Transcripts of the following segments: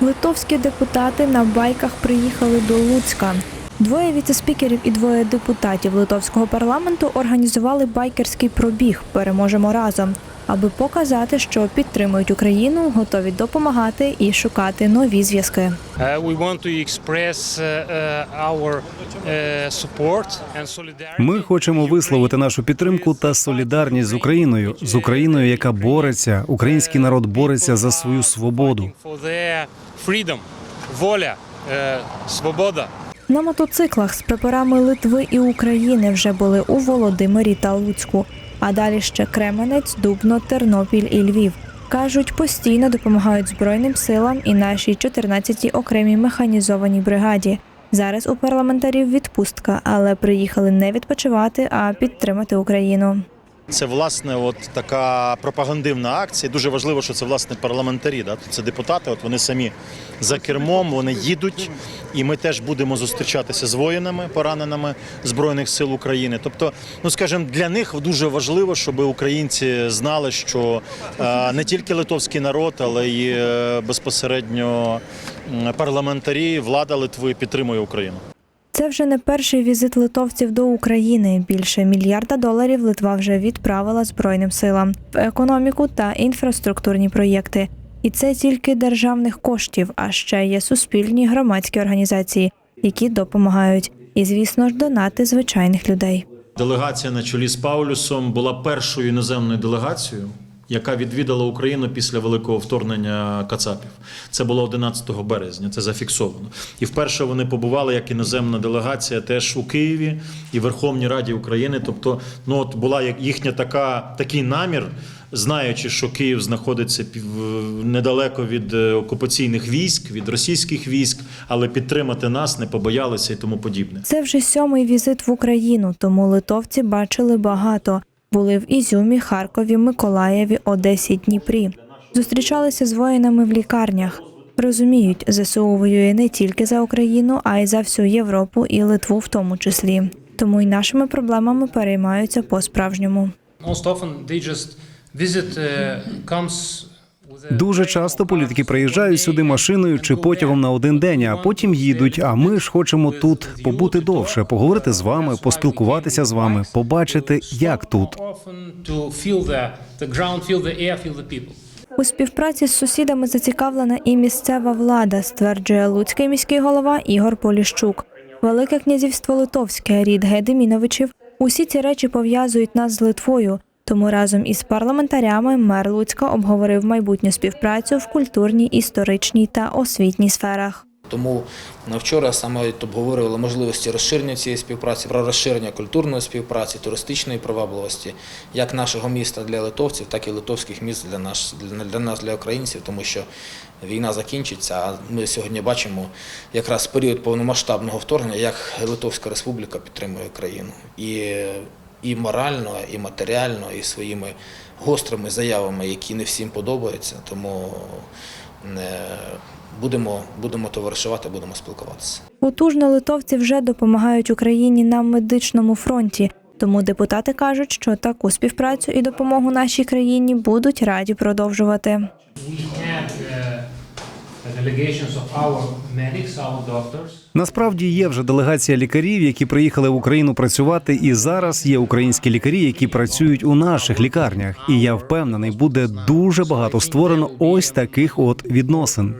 Литовські депутати на байках приїхали до Луцька. Двоє віцеспікерів і двоє депутатів литовського парламенту організували байкерський пробіг Переможемо разом, аби показати, що підтримують Україну, готові допомагати і шукати нові зв'язки. Support and solidarity. Ми хочемо висловити нашу підтримку та солідарність з Україною, з Україною, яка бореться. Український народ бореться за свою свободу. Воля, свобода. На мотоциклах з прапорами Литви і України вже були у Володимирі та Луцьку. А далі ще Кременець, Дубно, Тернопіль і Львів. Кажуть, постійно допомагають Збройним силам і нашій 14-й окремій механізованій бригаді. Зараз у парламентарів відпустка, але приїхали не відпочивати, а підтримати Україну. Це власне от така пропагандивна акція. Дуже важливо, що це власне парламентарі. Да? Це депутати. От вони самі за кермом, вони їдуть, і ми теж будемо зустрічатися з воїнами, пораненими збройних сил України. Тобто, ну скажімо, для них дуже важливо, щоб українці знали, що е, не тільки литовський народ, але й е, безпосередньо парламентарі, влада Литви підтримує Україну. Це вже не перший візит литовців до України. Більше мільярда доларів Литва вже відправила Збройним силам в економіку та інфраструктурні проєкти. І це тільки державних коштів, а ще є суспільні громадські організації, які допомагають. І, звісно ж, донати звичайних людей. Делегація на чолі з Паулюсом була першою іноземною делегацією, яка відвідала Україну після великого вторгнення Кацапів. Це було 11 березня, це зафіксовано. І вперше вони побували як іноземна делегація теж у Києві і Верховній Раді України. Тобто, ну от була їхня така такий намір. Знаючи, що Київ знаходиться недалеко від е, окупаційних військ, від російських військ, але підтримати нас не побоялися і тому подібне. Це вже сьомий візит в Україну, тому литовці бачили багато. Були в Ізюмі, Харкові, Миколаєві, Одесі, Дніпрі. Зустрічалися з воїнами в лікарнях. Розуміють, ЗСУ воює не тільки за Україну, а й за всю Європу і Литву в тому числі. Тому й нашими проблемами переймаються по-справжньому. Most often they just visit uh, comes Дуже часто політики приїжджають сюди машиною чи потягом на один день, а потім їдуть. А ми ж хочемо тут побути довше, поговорити з вами, поспілкуватися з вами, побачити, як тут. У співпраці з сусідами зацікавлена і місцева влада, стверджує луцький міський голова Ігор Поліщук. Велике князівство Литовське, рід Гедеміновичів. Усі ці речі пов'язують нас з Литвою. Тому разом із парламентарями мер Луцька обговорив майбутню співпрацю в культурній, історичній та освітній сферах. Тому на вчора саме обговорювали можливості розширення цієї співпраці, про розширення культурної співпраці, туристичної привабливості, як нашого міста для литовців, так і литовських міст для нас, для, українців, тому що війна закінчиться. А ми сьогодні бачимо якраз період повномасштабного вторгнення, як Литовська Республіка підтримує країну і, і морально, і матеріально, і своїми гострими заявами, які не всім подобаються. Тому е, будемо, будемо товаришувати, будемо спілкуватися. Потужно литовці вже допомагають Україні на медичному фронті. Тому депутати кажуть, що таку співпрацю і допомогу нашій країні будуть раді продовжувати. Насправді є вже делегація лікарів, які приїхали в Україну працювати, і зараз є українські лікарі, які працюють у наших лікарнях. І я впевнений, буде дуже багато створено ось таких от відносин.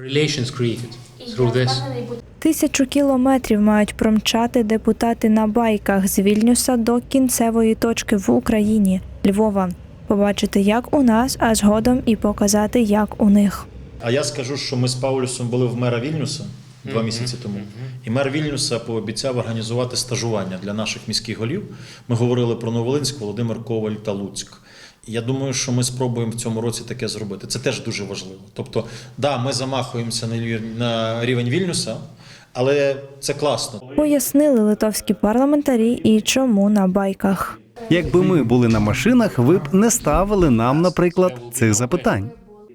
Тисячу кілометрів мають промчати депутати на байках з Вільнюса до кінцевої точки в Україні Львова. Побачити, як у нас, а згодом і показати, як у них. А я скажу, що ми з Паулюсом були в мера Вільнюса два місяці тому. І мер Вільнюса пообіцяв організувати стажування для наших міських голів. Ми говорили про Новолинськ, Володимир Коваль та Луцьк. Я думаю, що ми спробуємо в цьому році таке зробити. Це теж дуже важливо. Тобто, да, ми замахуємося на на рівень Вільнюса, але це класно. Пояснили литовські парламентарі і чому на байках. Якби ми були на машинах, ви б не ставили нам, наприклад, цих запитань.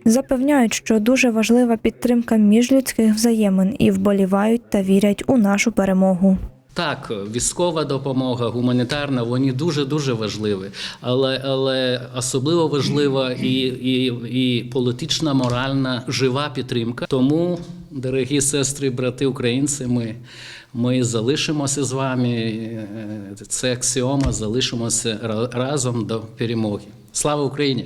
Запевняють, що дуже важлива підтримка міжлюдських взаємин і вболівають та вірять у нашу перемогу. Так, військова допомога, гуманітарна, вони дуже дуже важливі, але, але особливо важлива і, і, і політична, моральна, жива підтримка. Тому, дорогі сестри, брати українці, ми, ми залишимося з вами. Це аксіома, залишимося ра- разом до перемоги. Слава Україні!